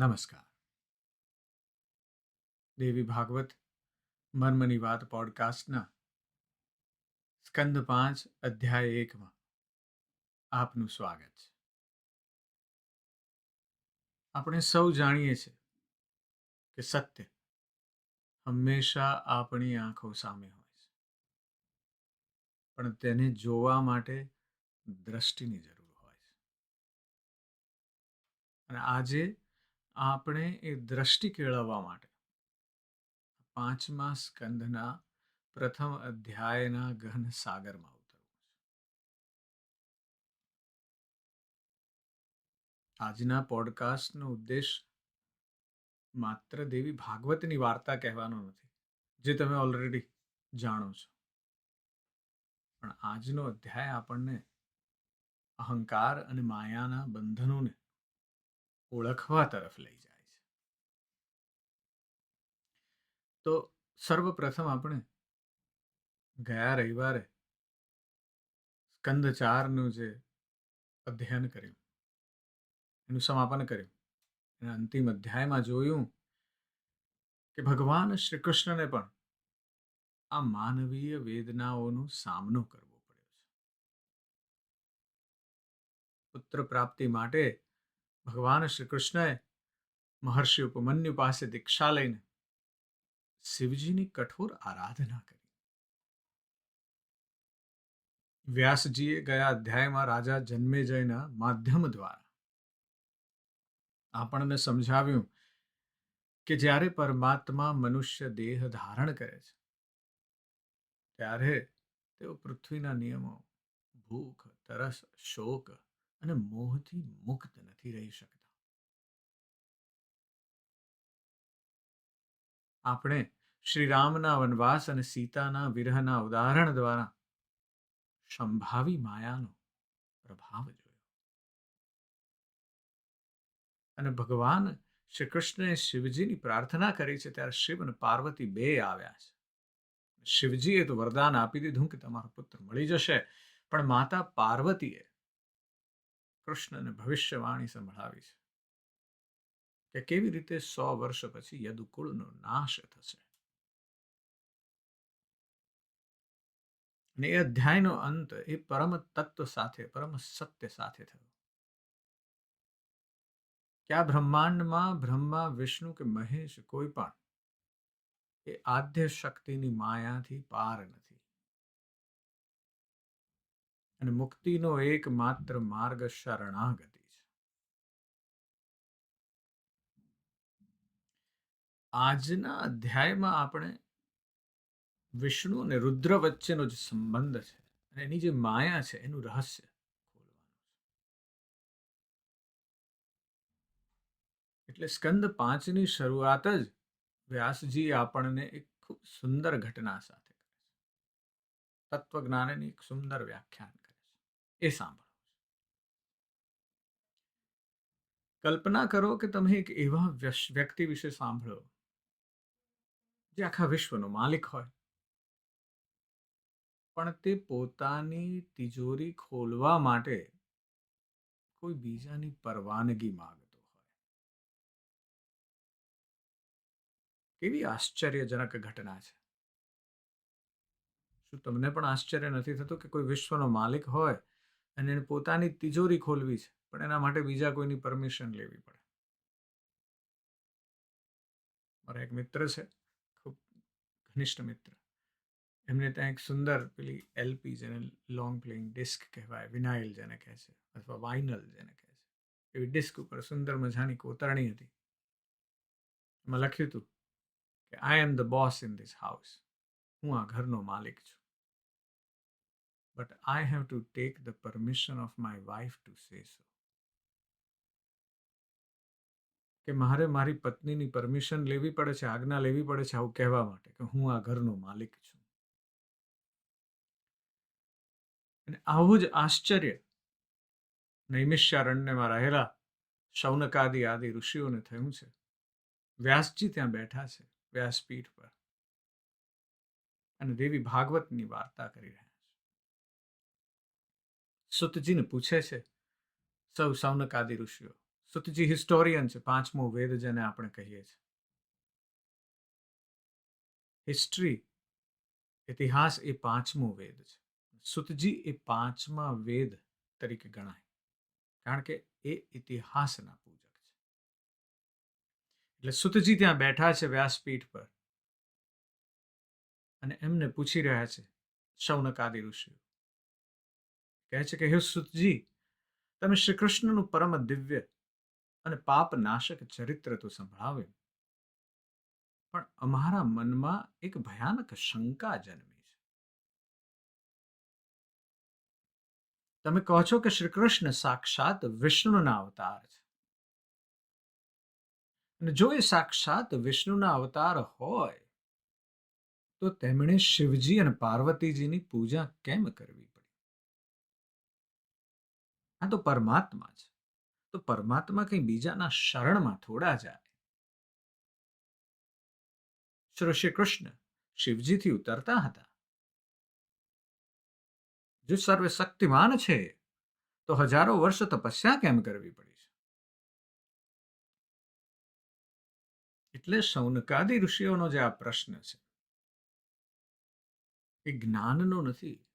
નમસ્કાર. દેવી ભાગવત, મર્મની વાત પોડકાસ્ટના સ્કંદ પાંચ, અધ્યાય એકમાં આપનું સ્વાગત છે. આપણે સૌ જાણીએ છીએ કે સત્ય હંમેશા આપણી આંખો સામે હોય છે. પણ તેને જોવા માટે દ્રષ્ટિની જરૂર હોય છે. અને આજે આપણે એ દ્રષ્ટિ કેળવવા માટે. પાંચમા સ્કંધના પ્રથમ અધ્યાયના ગહન સાગરમાં ઉતરવું છે. આજના પોડકાસ્ટનો ઉદ્દેશ માત્ર દેવી ભાગવતની વાર્તા કહેવાનો નથી, જે તમે ઓલરેડી જાણો છો. પણ આજનો અધ્યાય આપણને અહંકાર અને માયાના બંધનોને ઓળખવા તરફ લઈ જાય છે. તો સર્વપ્રથમ આપણે ગયા રવિવારે સ્કંદ ચારનું જે અધ્યયન કર્યું, એનું સમાપન કર્યું. એના અંતિમ અધ્યાયમાં જોયું કે ભગવાન શ્રી કૃષ્ણને પણ આ માનવીય વેદનાઓનો સામનો કરવો પડ્યો છે. પુત્ર પ્રાપ્તિ માટે ભગવાન શ્રી કૃષ્ણએ મહર્ષિ ઉપમન્યુ પાસે દીક્ષા લઈને શિવજીની કઠોર આરાધના કરી. વ્યાસજીએ ગયા અધ્યાયમાં રાજા જન્મેજયના માધ્યમ દ્વારા આપણને સમજાવ્યું કે જ્યારે પરમાત્મા મનુષ્ય દેહ ધારણ કરે છે, ત્યારે તેઓ પૃથ્વીના નિયમો, ભૂખ, તરસ, શોક અને મોહથી મુક્ત નથી રહી શકતા. આપણે શ્રીરામના વનવાસ અને સીતાના વિરહના ઉદાહરણ દ્વારા સંભાવી માયાનો પ્રભાવ જોયો. અને ભગવાન શ્રી કૃષ્ણએ શિવજીની પ્રાર્થના કરી છે ત્યારે શિવ અને પાર્વતી બે આવ્યા છે. શિવજીએ તો વરદાન આપી દીધું કે તમારો પુત્ર મળી જશે, પણ માતા પાર્વતીએ કૃષ્ણને ભવિષ્યવાણી સંભળાવી છે કે કેવી રીતે સો વર્ષ પછી યદુકુળનો નાશ થશે. અને એ અધ્યાયનો અંત એ પરમ તત્વ સાથે, પરમ સત્ય સાથે થયો. કે આ બ્રહ્માંડમાં બ્રહ્મા, વિષ્ણુ કે મહેશ કોઈ પણ એ આદ્ય શક્તિની માયાથી પાર નથી. અને મુક્તિનો એકમાત્ર માર્ગ શરણાગતિ છે. આજના અધ્યાયમાં આપણે વિષ્ણુ અને રુદ્ર વચ્ચેનો જે સંબંધ છે અને એની જે માયા છે એનું રહસ્ય એટલે સ્કંદ પાંચની શરૂઆત જ વ્યાસજી આપણને એક ખૂબ સુંદર ઘટના સાથે કરે છે. તત્વજ્ઞાનની એક સુંદર વ્યાખ્યાન એ સાંભળો. કલ્પના કરો કે તમે એક એવા વ્યક્તિ વિશે સાંભળો, જે આખા વિશ્વનો માલિક હોય. પણ તે પોતાની તિજોરી ખોલવા માટે કોઈ બીજાની પરવાનગી માંગતો હોય. કેવી આશ્ચર્યજનક ઘટના છે. શું તમને પણ આશ્ચર્ય નથી થતું કે કોઈ વિશ્વનો માલિક હોય અને એને પોતાની તિજોરી ખોલવી છે, પણ એના માટે બીજા કોઈની પરમિશન લેવી પડે. મારા એક મિત્ર છે, ખૂબ ઘનિષ્ઠ મિત્ર. એમને ત્યાં એક સુંદર પેલી એલપી જેને લોંગ પ્લેઇંગ ડિસ્ક કહેવાય વિનાઇલ જેને કહે છે, અથવા વાઇનલ જેને કહે છે. એવી ડિસ્ક ઉપર સુંદર મજાની કોતરણી હતી. એમાં લખ્યું હતું કે I am the boss in this house હું આ ઘરનો માલિક છું. But I have to take the permission of my wife to say so. કે મારે મારી પત્નીની પરમિશન લેવી પડે છે, આજ્ઞા લેવી પડે છે, આવું કહેવા માટે કે હું આ ઘરનો માલિક છું. અને આવું જ આશ્ચર્ય નૈમિષ્યારણ્યમાં રહેલા શૌનકાદિ આદિ ઋષિઓને થયું છે. વ્યાસજી ત્યાં બેઠા છે, વ્યાસપીઠ પર. અને દેવી ભાગવતની વાર્તા કરી રહ્યા સુતજીને પૂછે છે, સૌ સૌનકાદી ઋષિઓ, સુતજી હિસ્ટોરિયન છે, પાંચમો વેદ જેને આપણે કહીએ છીએ. હિસ્ટ્રી, ઇતિહાસ એ પાંચમો વેદ છે. સુતજી એ પાંચમા વેદ તરીકે ગણાય, કારણ કે એ ઇતિહાસના પૂજક છે. એટલે સુતજી ત્યાં બેઠા છે વ્યાસપીઠ પર અને એમને પૂછી રહ્યા છે શૌનકાદી ઋષિઓ કહે છે કે, હે સુતજી, તમે શ્રી કૃષ્ણનું પરમ દિવ્ય અને પાપ નાશક ચરિત્ર તો સંભળાવ્યું. પણ અમારા મનમાં એક ભયાનક શંકા જન્મી છે. તમે કહો છો કે શ્રી કૃષ્ણ સાક્ષાત વિષ્ણુના અવતાર છે. અને જો એ સાક્ષાત વિષ્ણુના અવતાર હોય, તો તેમણે શિવજી અને પાર્વતીજીની પૂજા કેમ કરવી? આ તો પરમાત્મા છે. તો પરમાત્મા કંઈ બીજાના શરણમાં થોડા જાય. શ્રી કૃષ્ણ શિવજીથી ઉતરતા હતા. જો સર્વે શક્તિમાન છે, તો હજારો વર્ષ તપસ્યા કેમ કરવી પડી છે? એટલે સૌનકાદી ઋષિઓનો જે આ પ્રશ્ન છે, એ જ્ઞાનનો નથી.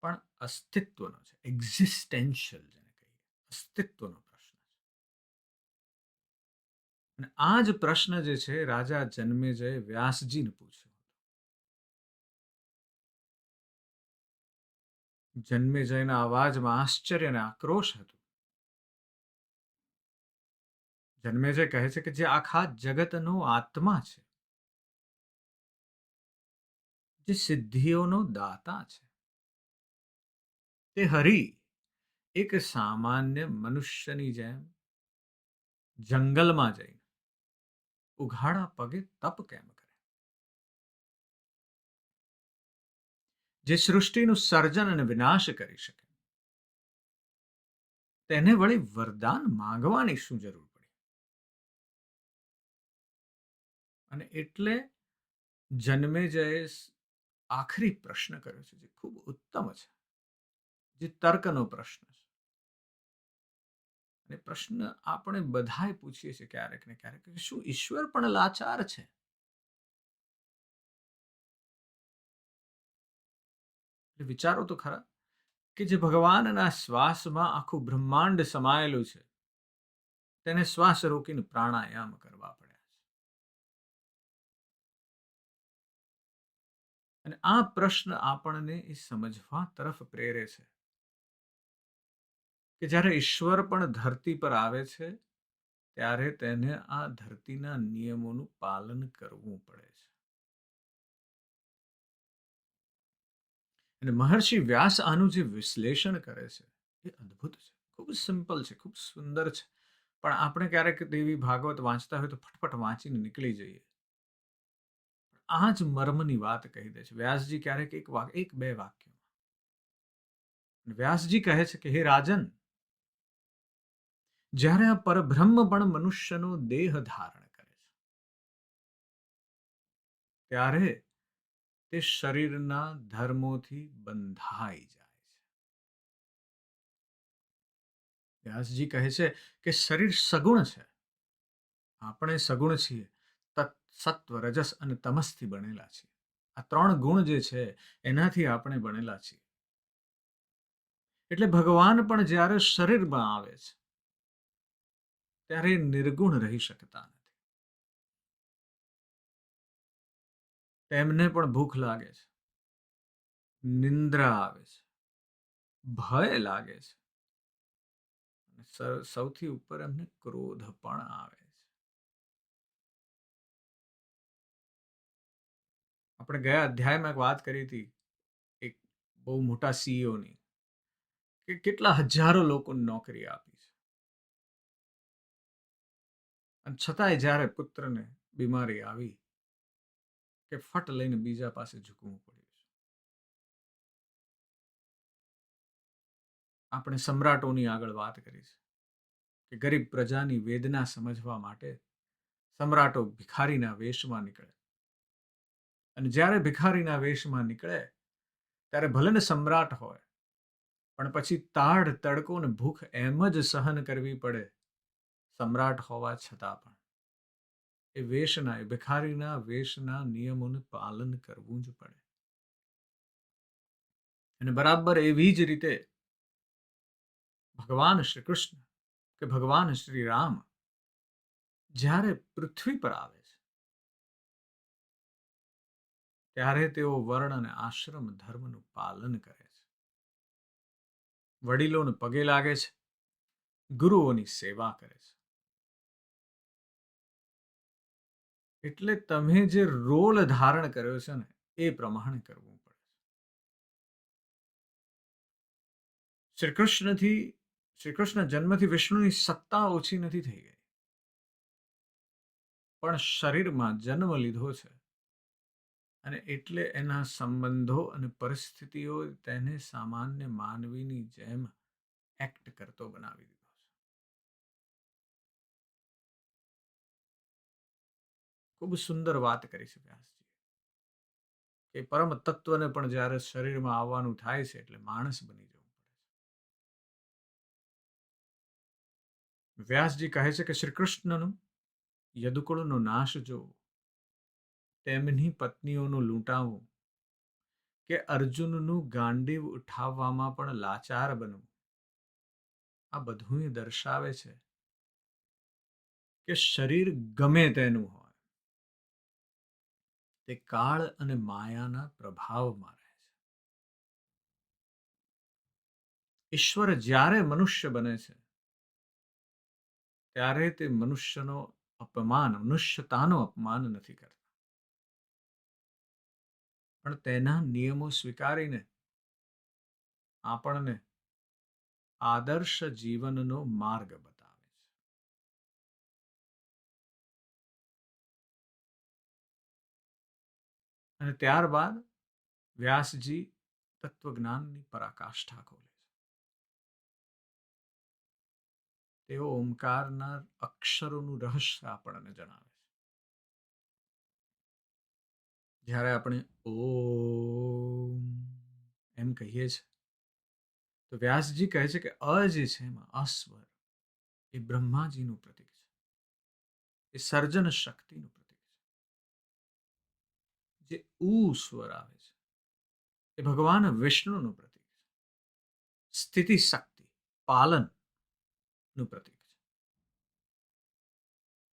પણ અસ્તિત્વનો છે એક્ઝિસ્ટેન્શિયલ જેને કહીએ, અસ્તિત્વનો પ્રશ્ન છે. અને આ જ પ્રશ્ન જે છે, રાજા જન્મેજય વ્યાસજીને પૂછ્યો જન્મેજયના અવાજમાં આશ્ચર્ય અને આક્રોશ હતો. જન્મેજય કહે છે કે જે આખા જગતનો આત્મા છે. જે સિદ્ધિઓનો દાતા છે. તે હરિ એક સામાન્ય મનુષ્યની જેમ જંગલમાં જઈને ઉઘાડા પગે તપ કેમ કરે? જે સૃષ્ટિનું સર્જન અને વિનાશ કરી શકે. તેને વળી વરદાન માંગવાની શું જરૂર પડી? અને એટલે જન્મે જયે આખરી પ્રશ્ન કર્યો છે, જે ખૂબ ઉત્તમ છે. જે તર્કનો પ્રશ્ન છે. અને પ્રશ્ન આપણે બધાએ પૂછીએ છીએ ક્યારેક ને ક્યારેક શું ઈશ્વર પણ લાચાર છે? વિચારો તો ખરા કે જે ભગવાનના શ્વાસમાં આખું બ્રહ્માંડ સમાયેલું છે, તેને શ્વાસ રોકીને પ્રાણાયામ કરવા પડ્યા છે. અને આ પ્રશ્ન આપણને એ સમજવા તરફ પ્રેરે છે. કે જ્યારે ઈશ્વર પણ ધરતી પર આવે છે, ત્યારે તેને આ ધરતીના નિયમોનું પાલન કરવું પડે છે. અને મહર્ષિ વ્યાસ આનું જે વિશ્લેષણ કરે છે, એ અદ્ભુત છે. ખૂબ સિમ્પલ છે, ખૂબ સુંદર છે. પણ આપણે ક્યારેક દેવી ભાગવત વાંચતા હોય તો ફટફટ વાંચીને નીકળી જઈએ. આ જ મર્મની વાત કહી દે છે. વ્યાસજી ક્યારેક એક વાક, એક બે વાક્યમાં. વ્યાસજી કહે છે કે, હે રાજન જ્યારે આ પરબ્રહ્મ પણ મનુષ્યનો દેહ ધારણ કરે છે. ત્યારે તે શરીરના ધર્મોથી બંધાઈ જાય છે. વ્યાસજી કહે છે કે શરીર સગુણ છે. આપણે સગુણ છીએ સત્વ, રજસ અને તમસથી બનેલા છીએ. આ ત્રણ ગુણ જે છે, એનાથી આપણે બનેલા છીએ. એટલે ભગવાન પણ જ્યારે શરીરમાં આવે છે ત્યારે નિર્ગુણ રહી શકતા નથી. તેમને પણ ભૂખ લાગે છે. નિંદ્રા આવે છે. ભય લાગે છે. સૌથી ઉપર એમને ક્રોધ પણ આવે છે. આપણે ગયા અધ્યાયમાં એક વાત કરી હતી, એક બહુ મોટા સીઈઓની કે કેટલા હજારો લોકો નોકરી આપી અને છતાંય જ્યારે પુત્રને બીમારી આવી કે ફટ લઈને બીજા પાસે ઝૂકવું પડ્યું છે. આપણે સમ્રાટોની આગળ વાત કરી છે કે ગરીબ પ્રજાની વેદના સમજવા માટે સમ્રાટો ભિખારીના વેશમાં નીકળે. અને જ્યારે ભિખારીના વેશમાં નીકળે, ત્યારે ભલે ને સમ્રાટ હોય, પણ પછી તાડ તડકો ને ભૂખ એમ જ સહન કરવી પડે સમ્રાટ હોવા છતાં પણ. એ વેશના, એ ભિખારીના વેશના નિયમોનું પાલન કરવું જ પડે. અને બરાબર એવી જ રીતે ભગવાન શ્રી કૃષ્ણ કે ભગવાન શ્રી રામ જ્યારે પૃથ્વી પર આવે છે, ત્યારે તેઓ વર્ણ અને આશ્રમ ધર્મનું પાલન કરે છે. વડીલોને પગે લાગે છે, ગુરુઓની સેવા કરે છે. એટલે તમે જે રોલ ધારણ કર્યો છે ને, એ પ્રમાણે કરવું પડે શ્રી કૃષ્ણથી શ્રી કૃષ્ણ જન્મથી વિષ્ણુની સત્તા ઓછી નથી થઈ ગઈ. પણ શરીરમાં જન્મ લીધો છે અને એટલે એના સંબંધો અને પરિસ્થિતિઓ તેને સામાન્ય માનવીની જેમ એક્ટ કરતો બનાવી દીધો ખૂબ સુંદર વાત કરી છે વ્યાસજી. કે પરમ તત્વને પણ જ્યારે શરીરમાં આવવાનું થાય છે એટલે માણસ બની જવું પડે છે. વ્યાસજી કહે છે કે શ્રી કૃષ્ણનું યદુકુળનો નાશ જોવો. તેમની પત્નીઓનું લૂંટાવું. કે અર્જુનનું ગાંડીવ ઉઠાવવામાં પણ લાચાર બનવું. આ બધું દર્શાવે છે કે શરીર ગમે તેનું હોય. તે કાળ અને માયાના પ્રભાવમાં રહે છે. ઈશ્વર જ્યારે મનુષ્ય બને છે, ત્યારે તે મનુષ્યનો અપમાન, મનુષ્યતાનો અપમાન નથી કરતા. પણ તેના નિયમો સ્વીકારીને આપણને આદર્શ જીવનનો માર્ગ બતાવે અને ત્યારબાદ વ્યાસજી તત્વજ્ઞાનની પરાકાષ્ઠા ખોલે છે. તેઓ ઓમકારના અક્ષરોનું રહસ્ય આપણને જણાવે છે. જ્યારે આપણે ઓમ એમ કહીએ છીએ, તો વ્યાસજી કહે છે કે અ જે છે એમાં અસ્વર એ બ્રહ્માજીનું પ્રતીક છે. એ સર્જન શક્તિનું જે ઉ સ્વર આવે છે. એ ભગવાન વિષ્ણુનું પ્રતીક છે. સ્થિતિ શક્તિ પાલનનું પ્રતીક છે.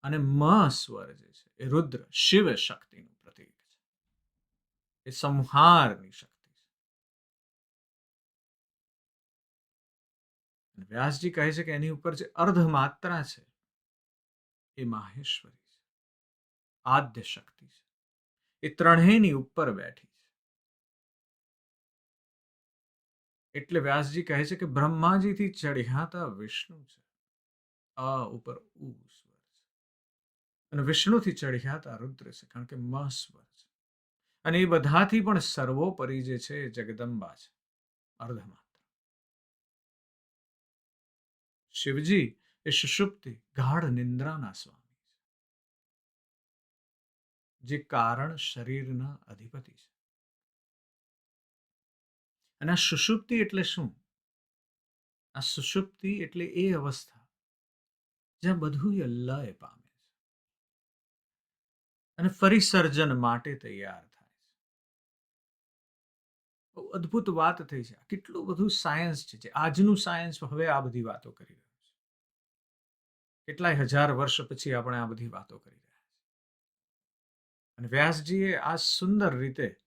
અને મ સ્વર જે છે, એ રુદ્ર શિવ શક્તિનું પ્રતીક છે. એ સંહારની શક્તિ છે. વ્યાસજી કહે છે કે એની ઉપર જે અર્ધ માત્રા છે, એ માહેશ્વરી છે. આદ્ય શક્તિ છે. એ ત્રણેયની ઉપર બેઠી છે. એટલે વ્યાસજી કહે છે કે બ્રહ્માજીથી ચઢ્યાતા વિષ્ણુ છે. આ ઉપર ઉ સ્વર છે. અને વિષ્ણુથી ચઢ્યાતા રુદ્ર છે, કારણ કે મ સ્વર છે. અને એ બધાથી પણ સર્વોપરી જે છે જગદંબા છે, અર્ધમાત્ર. શિવજી, એ સુષુપ્તિ ગાઢ નિંદ્રાના સ્વામી જે કારણ શરીરના અધિપતિ છે. અને આ સુષુપ્તિ એટલે શું? આ સુષુપ્તિ એટલે એ અવસ્થા જ્યાં બધું લય પામે છે. અને ફરી સર્જન માટે તૈયાર થાય છે. બહુ અદ્ભુત વાત થઈ છે. કેટલું બધું સાયન્સ છે જે આજનું સાયન્સ હવે આ બધી વાતો કરી રહ્યું છે. કેટલાય હજાર વર્ષ પછી આપણે આ બધી વાતો કરી અને વ્યાસજીએ આ સુંદર રીતે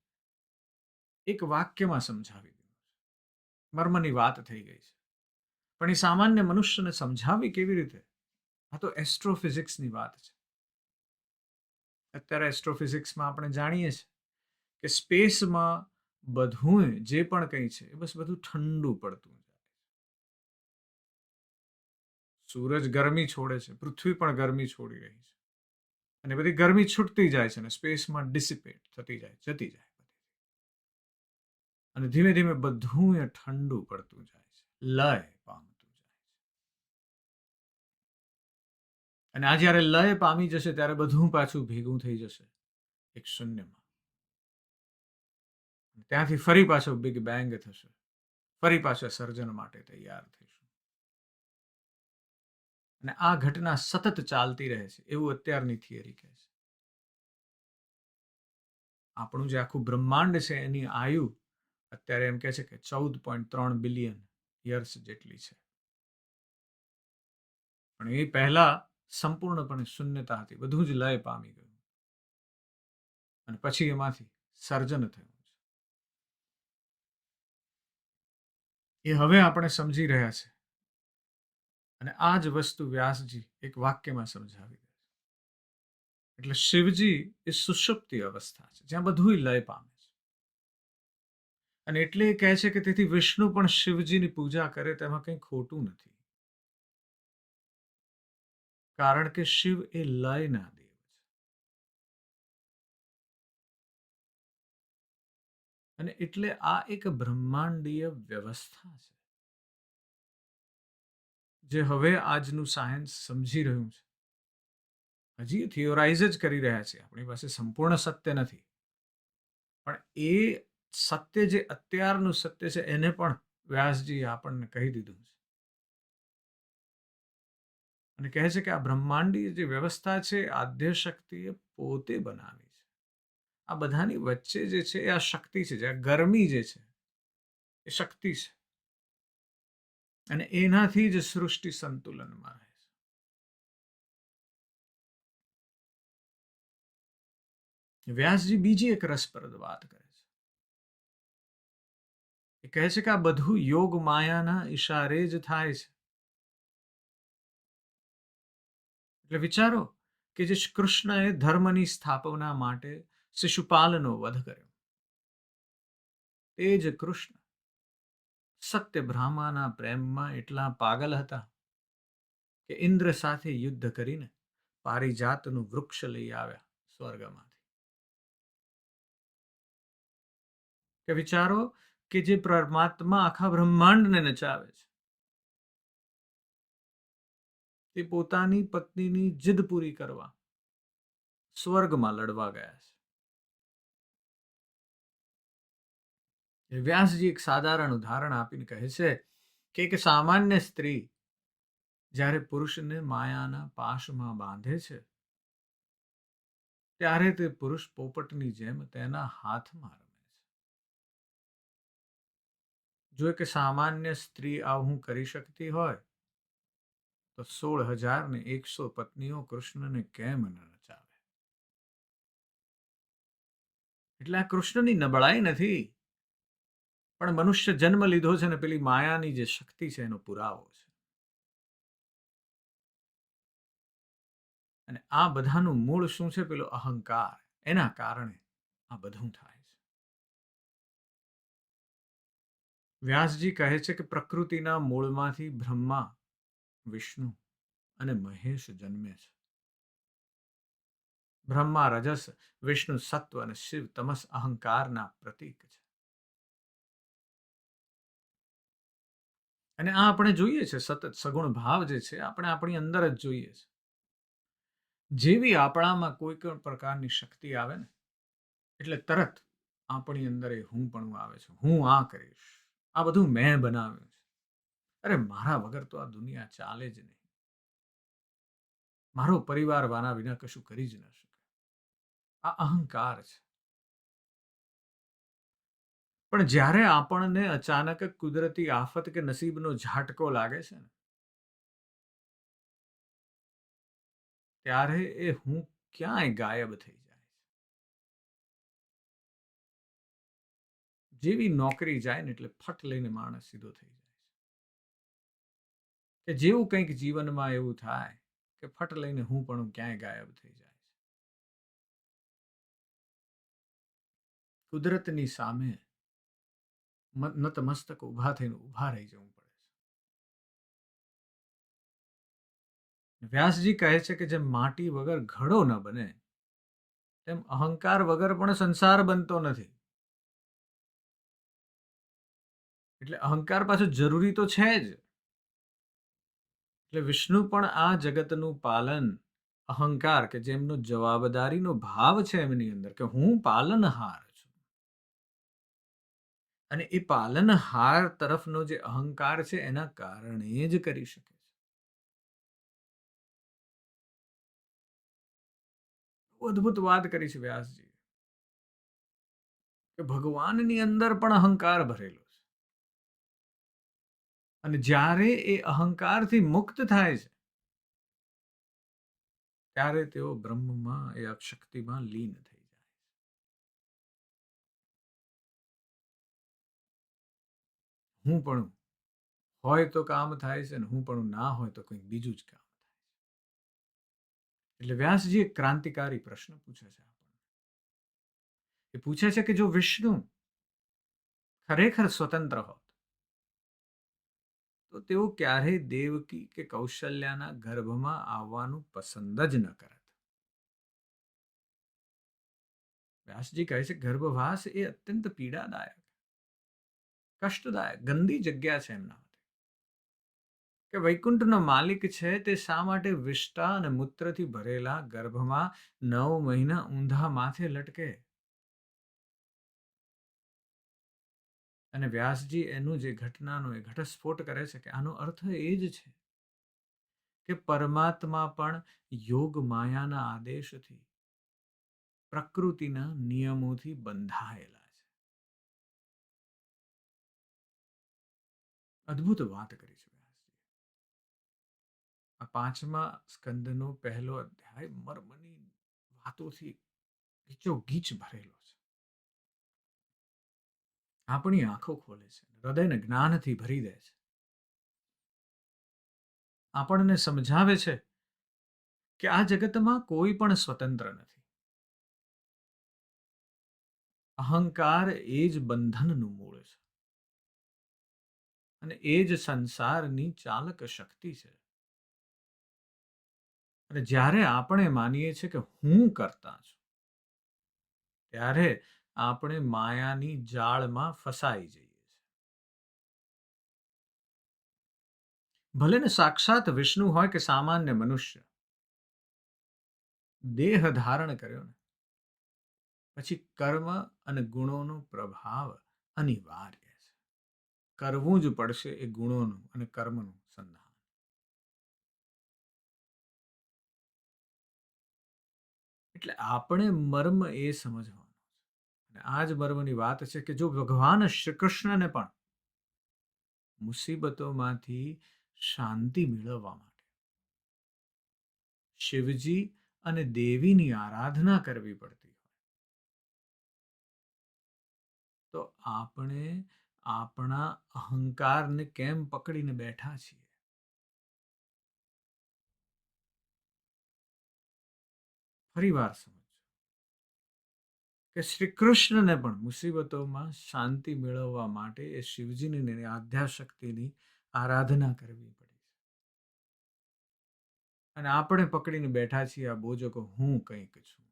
એક વાક્યમાં સમજાવી દીધું મર્મની વાત થઈ ગઈ છે. પણ એ સામાન્ય મનુષ્યને સમજાવી કેવી રીતે? આ તો એસ્ટ્રોફિઝિક્સની વાત છે. અત્યારે એસ્ટ્રોફિઝિક્સમાં આપણે જાણીએ છીએ કે સ્પેસમાં બધું જે પણ કંઈ છે એ બસ બધું ઠંડુ પડતું જાય સૂરજ ગરમી છોડે છે. પૃથ્વી પણ ગરમી છોડી રહી છે. અને બધી ગરમી છૂટતી જાય છે અને સ્પેસમાં ડિસિપેટ થતી જાય, જતી જાય અને ધીમે ધીમે બધું એ ઠંડુ પડતું જાય છે, લય પામતું જાય છે. અને આ જ્યારે લય પામી જશે, ત્યારે બધું પાછું ભેગું થઈ જશે, એક શૂન્યમાં. ત્યાંથી ફરી પાછો બિગ બેંગ થશે, ફરી પાછા સર્જન માટે તૈયાર થઈશું અને આ ઘટના સતત ચાલતી રહે છે, એવું અત્યારની થિયરી કહે છે. આપણું જે આખું બ્રહ્માંડ છે, એની આયુ અત્યારે એમ કહે છે કે ચૌદ પોઈન્ટ ત્રણ બિલિયન યર્સ જેટલી છે. પણ એ પહેલા સંપૂર્ણપણે શૂન્યતા હતી, બધું જ લય પામી ગયું. અને પછી એમાંથી સર્જન થયું છે. એ હવે આપણે સમજી રહ્યા છે અને આ જ વસ્તુ વ્યાસજી એક વાક્યમાં સમજાવી દે છે. એટલે શિવજી એ સુષુપ્તિ અવસ્થા છે, જ્યાં બધું લય પામે છે. અને એટલે એ કહે છે કે તેથી વિષ્ણુ પણ શિવજીની પૂજા કરે તેમાં કંઈ ખોટું નથી. કારણ કે શિવ એ લયના દેવ છે. અને એટલે આ એક બ્રહ્માંડીય વ્યવસ્થા છે. જે હવે આજનું સાયન્સ સમજી રહ્યું છે. હજી થિયોરાઇઝ જ કરી રહ્યા છે. આપણી પાસે સંપૂર્ણ સત્ય નથી. પણ એ સત્ય જે અત્યારનું સત્ય છે, એને પણ વ્યાસજી આપણને કહી દીધું છે. અને કહે છે કે આ બ્રહ્માંડી જે વ્યવસ્થા છે, આદ્ય શક્તિએ પોતે બનાવી છે. આ બધાની વચ્ચે જે છે, એ આ શક્તિ છે, જે આ ગરમી જે છે, એ શક્તિ છે. અને એનાથી જ સૃષ્ટિ સંતુલનમાં રહે છે. વ્યાસજી બીજી એક રસપ્રદ વાત કરે છે. એ કહે છે કે આ બધું યોગ માયાના ઈશારે જ થાય છે. એટલે વિચારો કે જે કૃષ્ણએ ધર્મની સ્થાપના માટે શિશુપાલનો વધ કર્યો. તે જ કૃષ્ણ. સત્ય બ્રહ્માના પ્રેમમાં એટલા પાગલ હતા કે ઇન્દ્ર સાથે યુદ્ધ કરીને પારિજાતનું વૃક્ષ લઈ આવ્યા સ્વર્ગમાંથી. કે વિચારો કે જે પરમાત્મા આખા બ્રહ્માંડને નચાવે છે. તે પોતાની પત્નીની જીદ પૂરી કરવા સ્વર્ગમાં લડવા ગયા છે. વ્યાસજી એક સાધારણ ઉદાહરણ આપીને કહે છે કે એક સામાન્ય સ્ત્રી જ્યારે પુરુષને માયાના પાશમાં બાંધે છે, ત્યારે તે પુરુષ પોપટની જેમ તેના હાથમાં રમે છે. જો એક સામાન્ય સ્ત્રી આવું કરી શકતી હોય, તો સોળ હજાર ને એકસો પત્નીઓ કૃષ્ણને કેમ ન રચાવે એટલે આ કૃષ્ણની નબળાઈ નથી. પણ મનુષ્ય જન્મ લીધો છે ને પેલી માયાની જે શક્તિ છે એનો પુરાવો છે. અને આ બધાનું મૂળ શું છે? પેલો અહંકાર. એના કારણે આ બધું થાય છે. વ્યાસજી કહે છે કે પ્રકૃતિના મૂળમાંથી બ્રહ્મા, વિષ્ણુ અને મહેશ જન્મે છે. બ્રહ્મા, રજસ, વિષ્ણુ, સત્વ અને શિવ, તમસ, અહંકારના પ્રતીક છે. અને આ આપણે જોઈએ છે સતત સગુણ ભાવ જે છે, આપણે આપણી અંદર જ જોઈએ છે. જેવી આપણામાં કોઈ પણ પ્રકારની શક્તિ આવે ને, એટલે તરત આપણી અંદર એ હું પણ આવે છે. હું આ કરીશ, આ બધું મેં બનાવ્યું છે. અરે મારા વગર તો આ દુનિયા ચાલે જ નહીં. મારો પરિવાર વાના વિના કશું કરી જ ન શકે. આ અહંકાર છે. પણ જ્યારે આપણને અચાનક કુદરતી આફત કે નસીબનો ઝાટકો લાગે છે ને ત્યારે એ હું ક્યાંય ગાયબ થઈ જાય જેવી નોકરી જાય ને એટલે ફટ લઈને માણસ સીધો થઈ જાય છે. કે જેવું કંઈક જીવનમાં એવું થાય કે ફટ લઈને હું પણ ક્યાંય ગાયબ થઈ જાય છે. કુદરતની સામે નતમસ્તક ઊભા થઈને ઊભા રહી જવું પડે છે. વ્યાસજી કહે છે કે જેમ માટી વગર ઘડો ન બને, તેમ અહંકાર વગર પણ સંસાર બનતો નથી. એટલે અહંકાર પાછું જરૂરી તો છે જ. એટલે વિષ્ણુ પણ આ જગતનું પાલન, અહંકાર કે જેમનો જવાબદારીનો ભાવ છે એમની અંદર કે હું પાલનહાર અને એ પાલનહાર તરફનો જે અહંકાર છે, એના કારણે જ કરી શકે છે. અદભુત વાત કરી છે વ્યાસજી. કે ભગવાનની અંદર પણ અહંકાર ભરેલો છે. અને જ્યારે એ અહંકારથી મુક્ત થાય છે, ત્યારે તેઓ બ્રહ્મમાં એ શક્તિમાં લીન થઈ હું પણ હોય તો કામ થાય છે અને હું પણ ના હોય તો કંઈક બીજું જ કામ થાય છે. એટલે વ્યાસજી એક ક્રાંતિકારી પ્રશ્ન પૂછે છે આપણને. એ પૂછે છે કે જો વિષ્ણુ ખરેખર સ્વતંત્ર હોત, તો તેઓ ક્યારેય દેવકી કે કૌશલ્યાના ગર્ભમાં આવવાનું પસંદ જ ન કરત. વ્યાસજી કહે છે, ગર્ભવાસ એ અત્યંત પીડાદાયક કષ્ટદાયક, ગંદી જગ્યા છે એમના માટે. કે વૈકુંઠનો માલિક છે તે શા માટે વિષ્ટા અને મૂત્રથી ભરેલા ગર્ભમાં નવ મહિના ઊંધા માથે લટકે? અને વ્યાસજી એનું જે ઘટનાનો, એ ઘટસ્ફોટ કરે છે કે આનો અર્થ એ જ છે કે પરમાત્મા પણ યોગ માયાના આદેશથી, પ્રકૃતિના નિયમોથી બંધાયેલા. અદ્ભુત વાત કરી છે વ્યાસજી. આ પાંચમા સ્કંદનો પહેલો અધ્યાય મર્મની વાતોથી ગીચો ગીચ ભરેલો છે. આપણી આંખો ખોલે છે હૃદયને જ્ઞાનથી ભરી દે છે. આપણને સમજાવે છે કે આ જગતમાં કોઈ પણ સ્વતંત્ર નથી. અહંકાર એ જ બંધનનું મૂળ છે. અને એ જ સંસારની ચાલક શક્તિ છે. અને જ્યારે આપણે માનીએ છીએ કે હું કરતા છું, ત્યારે આપણે માયાની જાળમાં ફસાઈ જઈએ છીએ. ભલે ને સાક્ષાત વિષ્ણુ હોય કે સામાન્ય મનુષ્ય, દેહ ધારણ કર્યો ને, પછી કર્મ અને ગુણોનો પ્રભાવ અનિવાર્ય કરવું જ પડશે એ ગુણોનું અને કર્મનું સંધાન. એટલે આપણે મર્મ એ સમજવાનું અને આ જ મર્મની વાત છે કે જો ભગવાન શ્રી કૃષ્ણને પણ મુસીબતોમાંથી શાંતિ મેળવવા માટે શિવજી અને દેવીની આરાધના કરવી પડતી હોય, તો આપણે આપણા અહંકારને કેમ પકડીને બેઠા છીએ? ફરી વાર સમજ કે શ્રી કૃષ્ણને પણ મુસીબતોમાં શાંતિ મેળવવા માટે એ શિવજીની આધ્યાશક્તિની આરાધના કરવી પડી છે. અને આપણે પકડીને બેઠા છીએ આ બોજો કે હું કંઈક છું.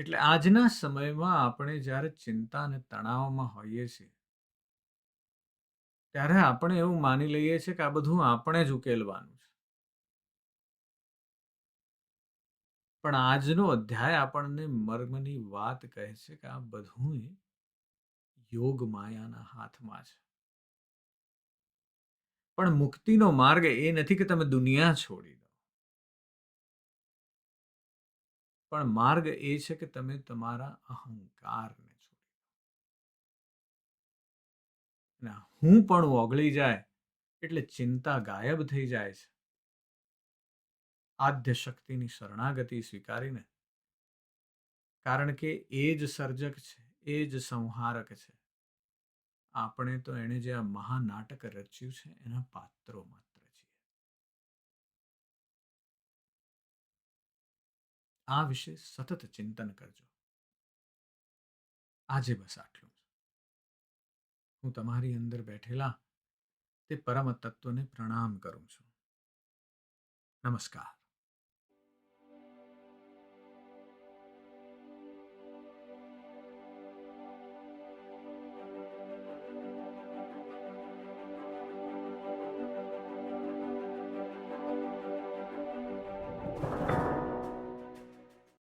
એટલે આજના સમયમાં આપણે જ્યારે ચિંતા અને તણાવમાં હોઈએ છીએ, ત્યારે આપણે એવું માની લઈએ છીએ કે આ બધું આપણે જ ઉકેલવાનું છે. પણ આજનો અધ્યાય આપણને મર્મની વાત કહે છે કે આ બધું યોગ માયાના હાથમાં છે. પણ મુક્તિનો માર્ગ એ નથી કે તમે દુનિયા છોડી પણ માર્ગ એ છે કે તમે તમારા અહંકારને છોડી ના હું પણ ઓગળી જાય એટલે ચિંતા ગાયબ થઈ જાય છે. આદ્ય શક્તિની શરણાગતિ સ્વીકારીને. કારણ કે એ જ સર્જક છે, એ જ સંહારક છે. આપણે તો એણે જે આ મહાનાટક રચ્યું છે, એના પાત્રો આ વિશે સતત ચિંતન કરજો. આજે બસ આટલું હું તમારી અંદર બેઠેલા તે પરમ તત્વને પ્રણામ કરું છું. નમસ્કાર.